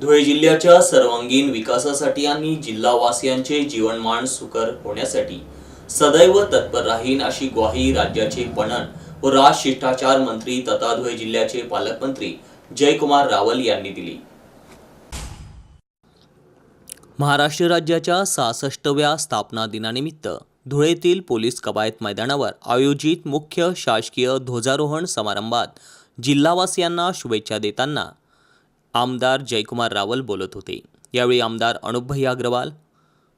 धुळे जिल्ह्याच्या सर्वांगीण विकासासाठी आणि जिल्हावासियांचे जीवनमान सुकर होण्यासाठी सदैव तत्पर राहीन अशी ग्वाही राज्याचे पणन व राज शिष्टाचार मंत्री तथा धुळे जिल्ह्याचे पालकमंत्री जयकुमार रावल यांनी दिली. महाराष्ट्र राज्याच्या सहासष्टव्या स्थापना दिनानिमित्त धुळेतील पोलीस कवायत मैदानावर आयोजित मुख्य शासकीय ध्वजारोहण समारंभात जिल्हावासियांना शुभेच्छा देताना आमदार जयकुमार रावल बोलत होते. यावेळी आमदार अनुभय अग्रवाल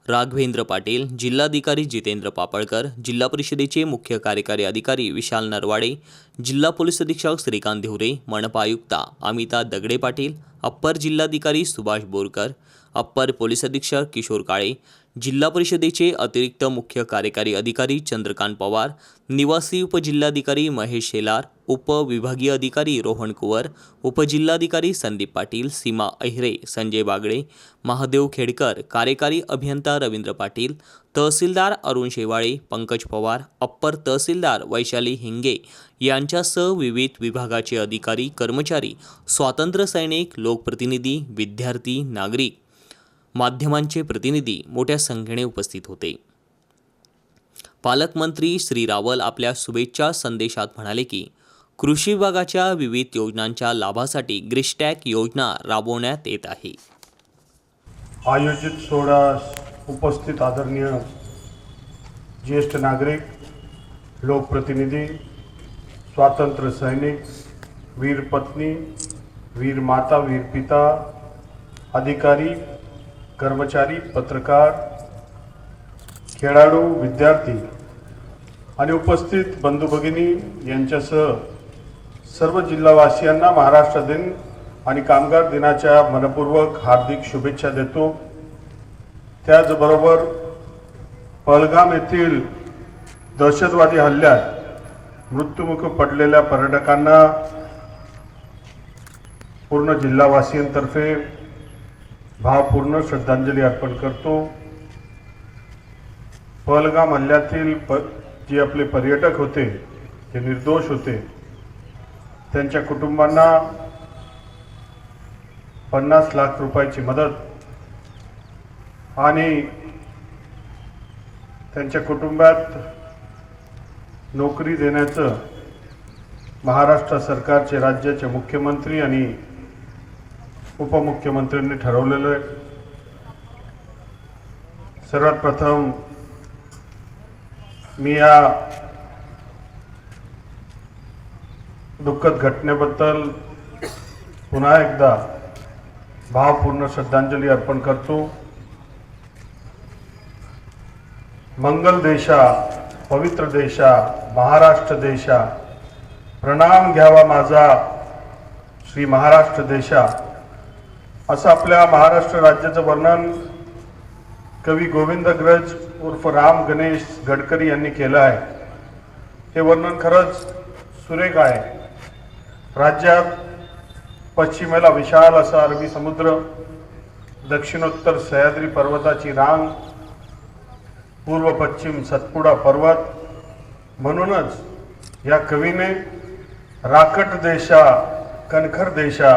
राघवेंद्र पाटील जिल्हाधिकारी जितेंद्र पापळकर जिल्हा परिषदेचे मुख्य कार्यकारी अधिकारी विशाल नरवाडे जिल्हा पोलीस अधीक्षक श्रीकांत धिवरे मनपा आयुक्ता अमिता दगडे पाटील अप्पर जिल्हाधिकारी सुभाष बोरकर अप्पर पोलीस अधीक्षक किशोर काळे जिल्हा परिषदेचे अतिरिक्त मुख्य कार्यकारी अधिकारी चंद्रकांत पवार निवासी उपजिल्हाधिकारी महेश शेलार उपविभागीय अधिकारी रोहन कुवर उपजिल्हाधिकारी संदीप पाटील सीमा अहिरे संजय बागडे महादेव खेडकर कार्यकारी अभियंता रवींद्र पाटील तहसीलदार अरुण शेवाळे पंकज पवार अप्पर तहसीलदार वैशाली हिंगे यांच्यासह विविध विभागाचे अधिकारी कर्मचारी स्वातंत्र्य सैनिक लोकप्रतिनिधी विद्यार्थी नागरिक माध्यमांचे प्रतिनिधी मोठ्या संख्येने उपस्थित होते. पालकमंत्री श्री रावल आपल्या शुभेच्छा संदेशात म्हणाले की कृषी विभागाच्या विविध योजनांच्या लाभासाठी ग्रिस्टॅक योजना राबवण्यात येत आहे. आयोजित सोहळ्यास उपस्थित आदरणीय ज्येष्ठ नागरिक लोकप्रतिनिधी स्वातंत्र्य सैनिक वीर पत्नी वीर माता वीर पिता अधिकारी कर्मचारी पत्रकार खेळाडू विद्यार्थी आणि उपस्थित बंधू भगिनी यांच्यासह सर्व जिल्हावासियांना महाराष्ट्र दिन आणि कामगार दिनाच्या मनपूर्वक हार्दिक शुभेच्छा देतो. त्याचबरोबर पहलगाम येथील दहशतवादी हल्ल्यात मृत्युमुख पडलेल्या पर्यटकांना पूर्ण जिल्हावासियांतर्फे भावपूर्ण श्रद्धांजली अर्पण करतो. पहलगाम हल्ल्यातील प जे आपले पर्यटक होते ते निर्दोष होते त्यांच्या कुटुंबांना पन्नास लाख रुपयाची मदत आणि त्यांच्या कुटुंबात नोकरी देण्याचं महाराष्ट्र सरकारचे राज्याचे मुख्यमंत्री आणि उपमुख्यमंत्र्यांनी ठरवलेलं आहे. सर्वात प्रथम मी या दुःखद घटनेबद्दल पुन्हा एकदा भावपूर्ण श्रद्धांजली अर्पण करतो. मंगल देशा पवित्र देशा महाराष्ट्र देशा प्रणाम घ्यावा माझा श्री महाराष्ट्र देशा. असं आपल्या महाराष्ट्र राज्याचं वर्णन कवी गोविंदग्रज उर्फ राम गणेश गडकरी यांनी केलं आहे. हे वर्णन खरंच सुरेख आहे. राज्यात पश्चिमेला विशाल असा अरबी समुद्र दक्षिणोत्तर सह्याद्री पर्वताची रांग पूर्व पश्चिम सतपुडा पर्वत. म्हणूनच या कवीने राकट देशा कणखर देशा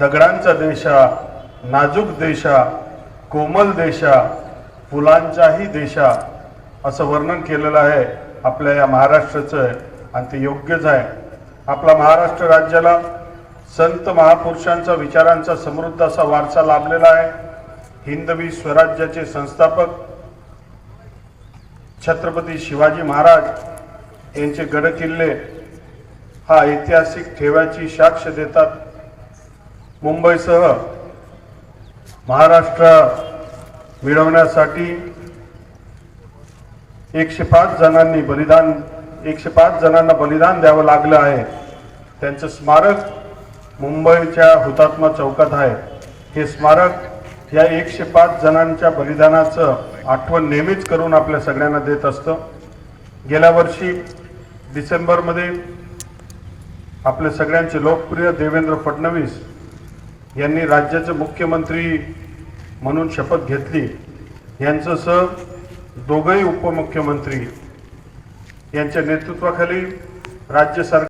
दगडांचा देशा नाजूक देशा कोमल देशा फुलांचाही देशा असं वर्णन केलेलं आहे आपल्या या महाराष्ट्राचं आणि ते योग्यच आहे. आपला महाराष्ट्र राज्याला संत महापुरुषांचा विचारांचा समृद्ध असा वारसा लाभलेला आहे. हिंदवी स्वराज्याचे संस्थापक छत्रपती शिवाजी महाराज यांचे गडकिल्ले हा ऐतिहासिक ठेव्याची साक्ष देतात. मुंबईसह महाराष्ट्र मिळवण्यासाठी एकशे पाच जणांनी बलिदान एकशे पाच जणांना बलिदान द्यावं लागलं आहे. त्यांचं स्मारक मुंबईच्या हुतात्मा चौकात आहे. हे स्मारक या एकशे पाच जणांच्या बलिदानाचं आठवण नेहमीच करून आपल्या सगळ्यांना देत असतं. गेल्या वर्षी डिसेंबरमध्ये आपले सगळ्यांचे लोकप्रिय देवेंद्र फडणवीस यांनी राज्याचे मुख्यमंत्री म्हणून शपथ घेतली. यांचं सह दोघंही उपमुख्यमंत्री. यांच्या नेतृत्वाखाली राज्य सरकार